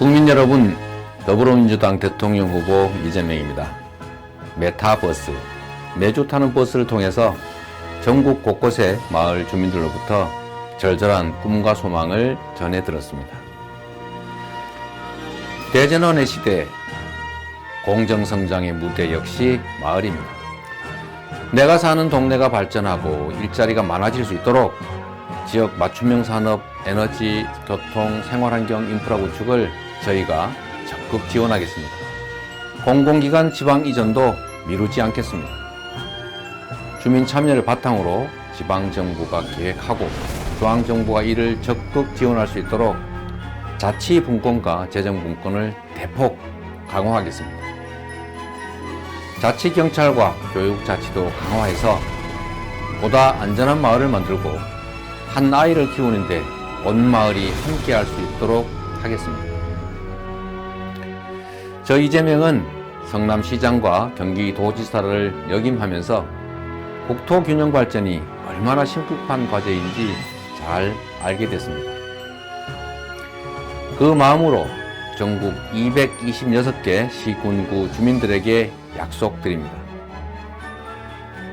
국민 여러분, 더불어민주당 대통령 후보 이재명입니다. 메타버스, 매주 타는 버스를 통해서 전국 곳곳의 마을 주민들로부터 절절한 꿈과 소망을 전해 들었습니다. 대전원의 시대, 공정성장의 무대 역시 마을입니다. 내가 사는 동네가 발전하고 일자리가 많아질 수 있도록 지역 맞춤형 산업, 에너지, 교통, 생활환경 인프라 구축을 저희가 적극 지원하겠습니다. 공공기관 지방 이전도 미루지 않겠습니다. 주민 참여를 바탕으로 지방정부가 계획하고 중앙정부가 이를 적극 지원할 수 있도록 자치분권과 재정분권을 대폭 강화하겠습니다. 자치경찰과 교육자치도 강화해서 보다 안전한 마을을 만들고 한 아이를 키우는데 온 마을이 함께 할 수 있도록 하겠습니다. 저 이재명은 성남시장과 경기도지사를 역임하면서 국토 균형 발전이 얼마나 심각한 과제인지 잘 알게 됐습니다. 그 마음으로 전국 226개 시군구 주민들에게 약속드립니다.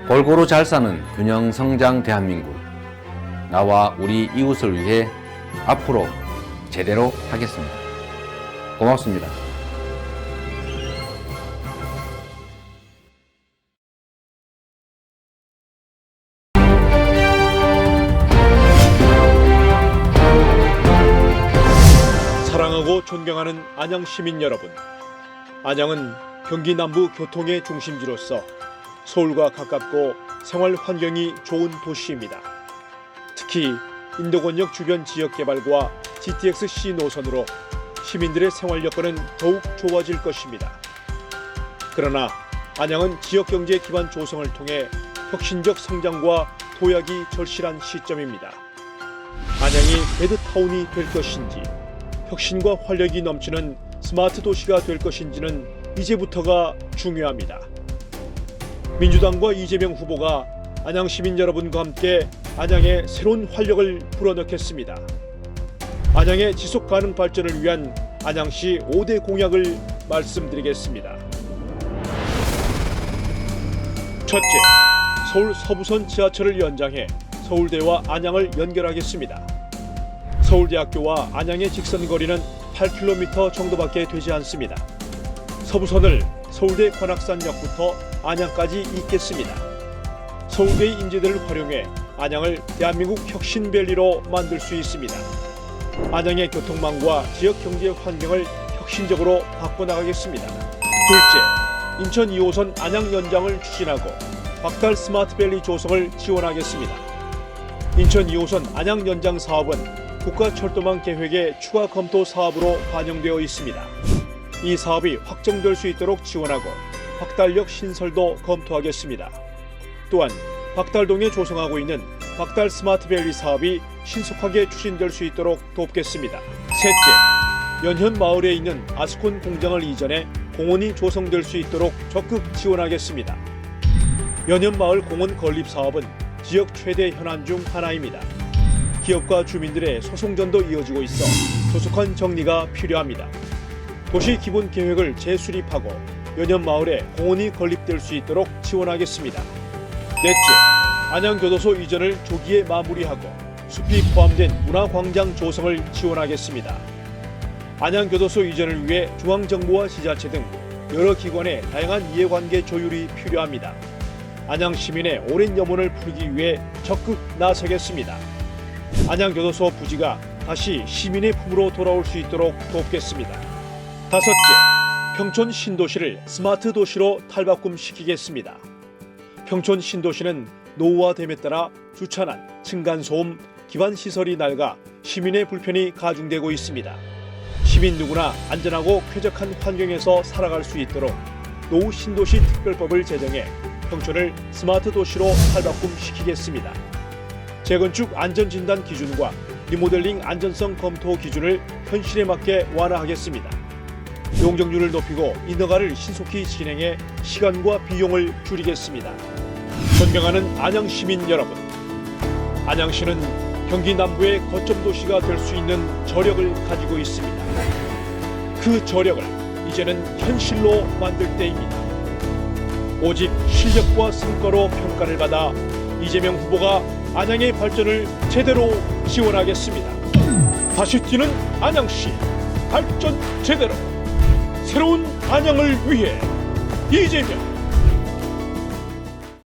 골고루 잘 사는 균형 성장 대한민국. 나와 우리 이웃을 위해 앞으로 제대로 하겠습니다. 고맙습니다. 존경하는 안양 시민 여러분. 안양은 경기 남부 교통의 중심지로서 서울과 가깝고 생활 환경이 좋은 도시입니다. 특히 인도권역 주변 지역 개발과 GTX-C 노선으로 시민들의 생활 여건은 더욱 좋아질 것입니다. 그러나 안양은 지역 경제 기반 조성을 통해 혁신적 성장과 도약이 절실한 시점입니다. 안양이 베드타운이 될 것인지 혁신과 활력이 넘치는 스마트 도시가 될 것인지는 이제부터가 중요합니다. 민주당과 이재명 후보가 안양 시민 여러분과 함께 안양에 새로운 활력을 불어넣겠습니다. 안양의 지속 가능 발전을 위한 안양시 5대 공약을 말씀드리겠습니다. 첫째, 서울 서부선 지하철을 연장해 서울대와 안양을 연결하겠습니다. 서울대학교와 안양의 직선 거리는 8km 정도밖에 되지 않습니다. 서부선을 서울대 관악산역부터 안양까지 잇겠습니다. 서울대의 인재들을 활용해 안양을 대한민국 혁신밸리로 만들 수 있습니다. 안양의 교통망과 지역 경제 환경을 혁신적으로 바꿔나가겠습니다. 둘째, 인천 2호선 안양 연장을 추진하고 박달 스마트밸리 조성을 지원하겠습니다. 인천 2호선 안양 연장 사업은 국가철도망 계획의 추가 검토 사업으로 반영되어 있습니다. 이 사업이 확정될 수 있도록 지원하고 박달역 신설도 검토하겠습니다. 또한 박달동에 조성하고 있는 박달 스마트밸리 사업이 신속하게 추진될 수 있도록 돕겠습니다. 셋째, 연현 마을에 있는 아스콘 공장을 이전해 공원이 조성될 수 있도록 적극 지원하겠습니다. 연현 마을 공원 건립 사업은 지역 최대 현안 중 하나입니다. 기업과 주민들의 소송전도 이어지고 있어 조속한 정리가 필요합니다. 도시 기본 계획을 재수립하고 연현 마을에 공원이 건립될 수 있도록 지원하겠습니다. 넷째, 안양교도소 이전을 조기에 마무리하고 숲이 포함된 문화광장 조성을 지원하겠습니다. 안양교도소 이전을 위해 중앙정부와 지자체 등 여러 기관의 다양한 이해관계 조율이 필요합니다. 안양 시민의 오랜 염원을 풀기 위해 적극 나서겠습니다. 안양교도소 부지가 다시 시민의 품으로 돌아올 수 있도록 돕겠습니다. 다섯째, 평촌 신도시를 스마트 도시로 탈바꿈시키겠습니다. 평촌 신도시는 노후화됨에 따라 주차난, 층간소음, 기반시설이 낡아 시민의 불편이 가중되고 있습니다. 시민 누구나 안전하고 쾌적한 환경에서 살아갈 수 있도록 노후 신도시 특별법을 제정해 평촌을 스마트 도시로 탈바꿈시키겠습니다. 재건축 안전진단 기준과 리모델링 안전성 검토 기준을 현실에 맞게 완화하겠습니다. 용적률을 높이고 인허가를 신속히 진행해 시간과 비용을 줄이겠습니다. 존경하는 안양 시민 여러분, 안양시는 경기 남부의 거점 도시가 될 수 있는 저력을 가지고 있습니다. 그 저력을 이제는 현실로 만들 때입니다. 오직 실력과 성과로 평가를 받아 이재명 후보가 안양의 발전을 제대로 지원하겠습니다. 다시 뛰는 안양시 발전 제대로 새로운 안양을 위해 이재명